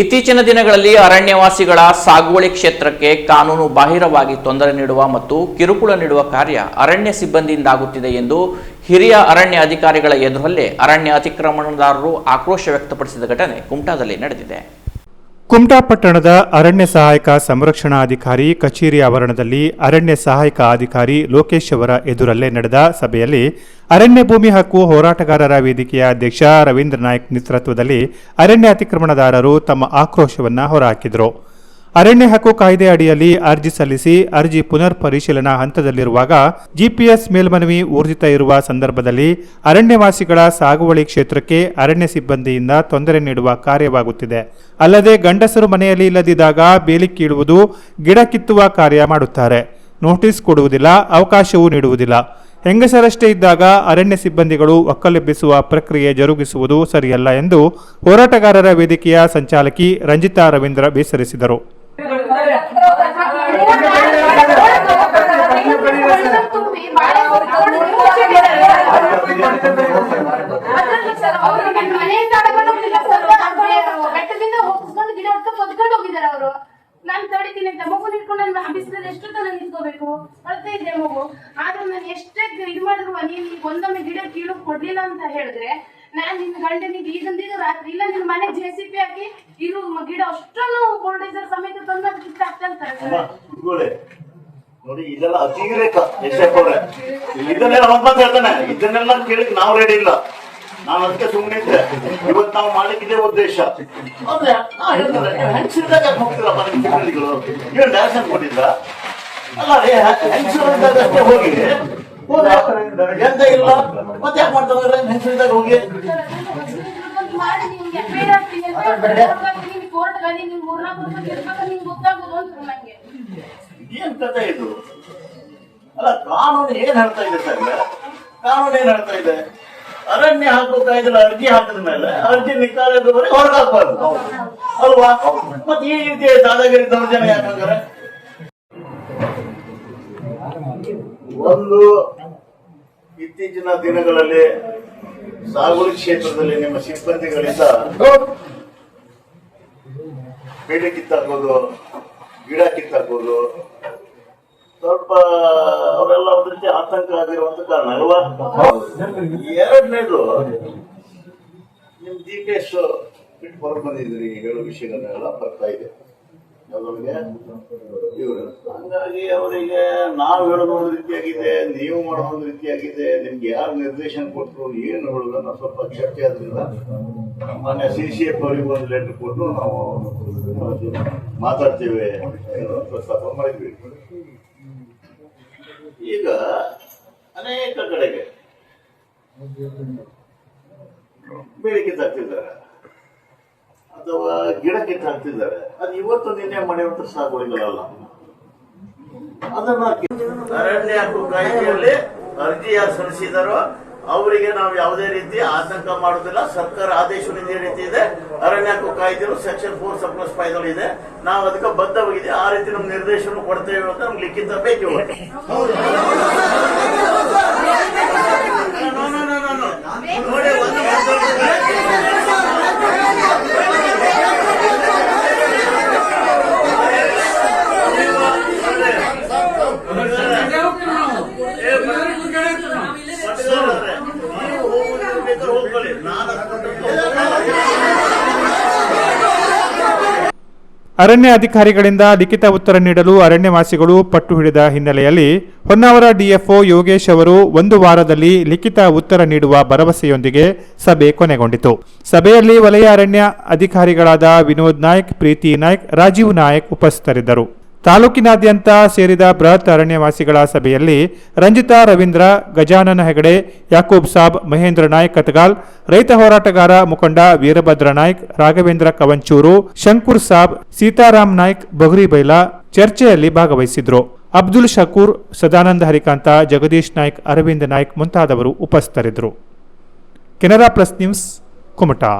ಇತ್ತೀಚಿನ ದಿನಗಳಲ್ಲಿ ಅರಣ್ಯವಾಸಿಗಳ ಸಾಗುವಳಿ ಕ್ಷೇತ್ರಕ್ಕೆ ಕಾನೂನು ಬಾಹಿರವಾಗಿ ತೊಂದರೆ ನೀಡುವ ಮತ್ತು ಕಿರುಕುಳ ನೀಡುವ ಕಾರ್ಯ ಅರಣ್ಯ ಸಿಬ್ಬಂದಿಯಿಂದಾಗುತ್ತಿದೆ ಎಂದು ಹಿರಿಯ ಅರಣ್ಯ ಅಧಿಕಾರಿಗಳ ಎದುರಲ್ಲೇ ಅರಣ್ಯ ಅತಿಕ್ರಮಣದಾರರು ಆಕ್ರೋಶ ವ್ಯಕ್ತಪಡಿಸಿದ ಘಟನೆ ಕುಮಟಾದಲ್ಲಿ ನಡೆದಿದೆ. ಕುಮಟಾ ಪಟ್ಟಣದ ಅರಣ್ಯ ಸಹಾಯಕ ಸಂರಕ್ಷಣಾಧಿಕಾರಿ ಕಚೇರಿ ಆವರಣದಲ್ಲಿ ಅರಣ್ಯ ಸಹಾಯಕ ಅಧಿಕಾರಿ ಲೋಕೇಶ್ ಅವರ ಎದುರಲ್ಲೇ ನಡೆದ ಸಭೆಯಲ್ಲಿ ಅರಣ್ಯ ಭೂಮಿ ಹಕ್ಕು ಹೋರಾಟಗಾರರ ವೇದಿಕೆಯ ಅಧ್ಯಕ್ಷ ರವೀಂದ್ರ ನಾಯ್ಕ್ ನೇತೃತ್ವದಲ್ಲಿ ಅರಣ್ಯ ಅತಿಕ್ರಮಣದಾರರು ತಮ್ಮ ಆಕ್ರೋಶವನ್ನು ಹೊರಹಾಕಿದರು. ಅರಣ್ಯ ಹಕ್ಕು ಕಾಯ್ದೆ ಅಡಿಯಲ್ಲಿ ಅರ್ಜಿ ಸಲ್ಲಿಸಿ ಅರ್ಜಿ ಪುನರ್ ಪರಿಶೀಲನಾ ಹಂತದಲ್ಲಿರುವಾಗ ಜಿಪಿಎಸ್ ಮೇಲ್ಮನವಿ ಊರ್ಜಿತ ಇರುವ ಸಂದರ್ಭದಲ್ಲಿ ಅರಣ್ಯವಾಸಿಗಳ ಸಾಗುವಳಿ ಕ್ಷೇತ್ರಕ್ಕೆ ಅರಣ್ಯ ಸಿಬ್ಬಂದಿಯಿಂದ ತೊಂದರೆ ನೀಡುವ ಕಾರ್ಯವಾಗುತ್ತಿದೆ. ಅಲ್ಲದೆ ಗಂಡಸರು ಮನೆಯಲ್ಲಿ ಇಲ್ಲದಿದ್ದಾಗ ಬೇಲಿ ಕೀಳುವುದು, ಗಿಡ ಕಿತ್ತುವ ಕಾರ್ಯ ಮಾಡುತ್ತಾರೆ. ನೋಟಿಸ್ ಕೊಡುವುದಿಲ್ಲ, ಅವಕಾಶವೂ ನೀಡುವುದಿಲ್ಲ. ಹೆಂಗಸರಷ್ಟೇ ಇದ್ದಾಗ ಅರಣ್ಯ ಸಿಬ್ಬಂದಿಗಳು ಒಕ್ಕಲೆಬ್ಬಿಸುವ ಪ್ರಕ್ರಿಯೆ ಜರುಗಿಸುವುದು ಸರಿಯಲ್ಲ ಎಂದು ಹೋರಾಟಗಾರರ ವೇದಿಕೆಯ ಸಂಚಾಲಕಿ ರಂಜಿತಾ ರವೀಂದ್ರ ಬೇಸರಿಸಿದರು. ಬೆಟ್ಟದಿಂದ ಹೋಗಿಸ್ಕೊಂಡು ಗಿಡ ಹೊತ್ಕೊಂಡು ಹೊದ್ಕೊಂಡು ಹೋಗಿದ್ದಾರೆ ಅವರು ನಾನು ತಡಿತೀನಿ ಅಂತ ಮಗು ಇಟ್ಕೊಂಡು ನಾನು ಬಿಸಿಲಲ್ಲಿ ಎಷ್ಟು ತನ ನಿಂತ್ಕೋಬೇಕು ಅಳ್ತಾ ಇದ್ದೆ ಮಗು ಆದ್ರೂ ನಾನು ಎಷ್ಟೇ ಇದು ಮಾಡಿದ್ರು ನೀನ್ ಒಂದೊಮ್ಮೆ ಗಿಡ ಕೀಳು ಕೊಡ್ಲಿಲ್ಲ ಅಂತ ಹೇಳಿದ್ರೆ ನಾನ್ ನಿನ್ ಗಂಡನಿಗೆ ಈಗಂದೀಗ ರಾತ್ರಿ ಇಲ್ಲ ನಿನ್ ಮನೆ ಜೆ ಸಿ ಪಿ ಹಾಕಿ ಇದು ಗಿಡ ಅಷ್ಟನ್ನು ಬೋಲ್ಡೇಜರ್ ಸಮೇತ ತಂದು ಅದು ಕಿತ್ತ ಅಂತಾರೆ ಅಮ್ಮ, ಇಟ್ಕೊಳ್ಳಿ. ನೋಡಿ, ಇದೆಲ್ಲ ಅತಿರೇಕ ಯಶಪ್ಪ ಅವ್ರೆ. ಇದನ್ನೆಲ್ಲ ಒಂದ್ ಹೇಳ್ತಾನೆ. ಇದನ್ನೆಲ್ಲ ಕೇಳಕ್ ನಾವು ರೆಡಿ ಇಲ್ಲ. ನಾನು ಅದಕ್ಕೆ ಸುಮ್ಮನೆ ಇದ್ದೆ. ಇವತ್ತು ನಾವು ಮಾಡ್ಲಿಕ್ಕೆ ಇದೇ ಉದ್ದೇಶ. ಅಂದ್ರೆ ನಾ ಹೇಳ್ತಾರೆ, ನೀವು ನೀವು ಅನ್ಕೊಂಡಿದ್ರ ಅಲ್ಲ ಹೋಗಿ. ಇಲ್ಲ ಮತ್ತೆ ಯಾಕೆ ಮಾಡ್ತಾರೆ ಹೆಂಗಸಿರಿದಾಗ ಹೋಗಿ ನಿಮ್ಗೆ ಕೋರ್ಟ್ ಗಾಡಿ ನೀವು ಮೂರ್ನಾಲ್ಕು ನಿಂಗೆ ಗೊತ್ತಾಗೋದು ಅಂತ ನಂಗೆ ಏನ್ ಇದು? ಅಲ್ಲ, ಕಾನೂನು ಏನ್ ಹೇಳ್ತಾ ಇದೆ ಸರ್? ಕಾನೂನು ಏನ್ ಹೇಳ್ತಾ ಇದೆ? ಅರಣ್ಯ ಹಾಕೋ ಕಾಯ್ದೆ ಅರ್ಜಿ ಹಾಕಿದ ಮೇಲೆ ಅರ್ಜಿ ನಿಕಾಲದವರೆಗೆ ಹೊರಗಾಕ್ಬಾರ್ದು. ಅಲ್ವಾ? ಮತ್ತೆ ಈ ರೀತಿ ದಾದಾಗಿರಿ ದೌರ್ಜನ್ಯ ಯಾಕಂದ್ರೆ? ಒಂದು ಇತ್ತೀಚಿನ ದಿನಗಳಲ್ಲಿ ಸಾಗುರಿ ಕ್ಷೇತ್ರದಲ್ಲಿ ನಿಮ್ಮ ಸಿಬ್ಬಂದಿಗಳಿಂದ ಬೇಡ ಕಿತ್ತಾಕೋದು ಗಿಡ ಕಿತ್ತಾಕೋದು ಸ್ವಲ್ಪ ಅವರೆಲ್ಲ ಒಂದ್ ರೀತಿ ಆತಂಕ ಆಗಿರುವಂತ ಕಾರಣ, ಅಲ್ವಾ? ಎರಡನೇದು, ನಿಮ್ ಜಿ ಕೆ ಎಸ್ ಬಿಟ್ಟು ಹೊರಗೆ ಬಂದಿದ್ರಿ ಹೇಳೋ ವಿಷಯಗಳನ್ನೆಲ್ಲ ಬರ್ತಾ ಇದೆ. ಹಂಗಾಗಿ ಅವರಿಗೆ ನಾವು ಹೇಳೋದು ಒಂದು ರೀತಿಯಾಗಿದೆ, ನೀವು ಮಾಡೋ ಒಂದು ರೀತಿಯಾಗಿದೆ, ನಿಮ್ಗೆ ಯಾರು ನಿರ್ದೇಶನ ಕೊಟ್ಟರು ಏನು ಹೇಳೋದನ್ನ ಸ್ವಲ್ಪ ಚರ್ಚೆ ಆದ್ರಿಂದ ಮಾನ್ಯ ಸಿ ಸಿ ಎಫ್ ಅವರಿಗೆ ಒಂದು ಲೆಟರ್ ಕೊಟ್ಟು ನಾವು ಮಾತಾಡ್ತೇವೆ ಪ್ರಸ್ತಾಪ ಮಾಡಿದ್ವಿ. ಈಗ ಅನೇಕ ಕಡೆಗೆ ಬೆಳಿಗ್ಗೆ ಕಿತ್ತಾಕ್ತಿದ್ದಾರೆ ಅಥವಾ ಗಿಡಕ್ಕೆ ಕಿತ್ತಾಕ್ತಿದ್ದಾರೆ ಅದು ಇವತ್ತು ನಿನ್ನೆ ಮಾಡಿರುವಂತ ಸಾಗುವಳಿಗಳಲ್ಲ. ಅದನ್ನ ಅರಣ್ಯ ಹಕ್ಕು ಕಾಯ್ದೆಯಲ್ಲಿ ಅರ್ಜಿ ಯಾರು ಸಲ್ಲಿಸಿದಾರೋ ಅವರಿಗೆ ನಾವು ಯಾವುದೇ ರೀತಿ ಆತಂಕ ಮಾಡೋದಿಲ್ಲ ಸರ್ಕಾರ ಆದೇಶ ಇದೇ ರೀತಿ ಇದೆ ಅರಣ್ಯ ಹಕ್ಕು ಸೆಕ್ಷನ್ ಫೋರ್ ಸಪ್ಲಸ್ ಫೈವ್ ಇದೆ ನಾವು ಅದಕ್ಕೆ ಬದ್ಧವಾಗಿದೆ ಆ ರೀತಿ ನಮ್ಮ ನಿರ್ದೇಶನ ಕೊಡ್ತೇವೆ ಅಂತ ನಮ್ಗೆ ಲಿಖಿತ ಬೇಕು. ನೋಡಿ ಒಂದು ನೀವು ಹೋಗ್ಬೇಕಾದ್ರೆ ಹೋಗ್ಕೊಳ್ಳಿ ನಾನು ಅರಣ್ಯ ಅಧಿಕಾರಿಗಳಿಂದ ಲಿಖಿತ ಉತ್ತರ ನೀಡಲು ಅರಣ್ಯವಾಸಿಗಳು ಪಟ್ಟು ಹಿಡಿದ ಹಿನ್ನೆಲೆಯಲ್ಲಿ ಹೊನ್ನಾವರ ಡಿಎಫ್ಒ ಯೋಗೇಶ್ ಅವರು ಒಂದು ವಾರದಲ್ಲಿ ಲಿಖಿತ ಉತ್ತರ ನೀಡುವ ಭರವಸೆಯೊಂದಿಗೆ ಸಭೆ ಕೊನೆಗೊಂಡಿತು. ಸಭೆಯಲ್ಲಿ ವಲಯ ಅರಣ್ಯ ಅಧಿಕಾರಿಗಳಾದ ವಿನೋದ್ ನಾಯ್ಕ್, ಪ್ರೀತಿ ನಾಯ್ಕ್, ರಾಜೀವ್ ನಾಯ್ಕ್ ಉಪಸ್ಥಿತರಿದ್ದರು. ತಾಲೂಕಿನಾದ್ಯಂತ ಸೇರಿದ ಬೃಹತ್ ಅರಣ್ಯವಾಸಿಗಳ ಸಭೆಯಲ್ಲಿ ರಂಜಿತಾ ರವೀಂದ್ರ, ಗಜಾನನ ಹೆಗಡೆ, ಯಾಕೂಬ್ ಸಾಬ್, ಮಹೇಂದ್ರ ನಾಯ್ಕ್ ಕತ್ಗಾಲ್ ರೈತ ಹೋರಾಟಗಾರ ಮುಖಂಡ ವೀರಭದ್ರ ನಾಯ್ಕ್, ರಾಘವೇಂದ್ರ ಕವಂಚೂರು, ಶಂಕುರ್ ಸಾಬ್, ಸೀತಾರಾಮ್ ನಾಯ್ಕ್, ಬೊಗರಿ ಬೈಲಾ ಚರ್ಚೆಯಲ್ಲಿ ಭಾಗವಹಿಸಿದ್ರು. ಅಬ್ದುಲ್ ಶಕೂರ್, ಸದಾನಂದ ಹರಿಕಾಂತ, ಜಗದೀಶ್ ನಾಯ್ಕ್, ಅರವಿಂದ್ ನಾಯ್ಕ್ ಮುಂತಾದವರು ಉಪಸ್ಥಿತರಿದ್ದರು. Canara plus news Kumta.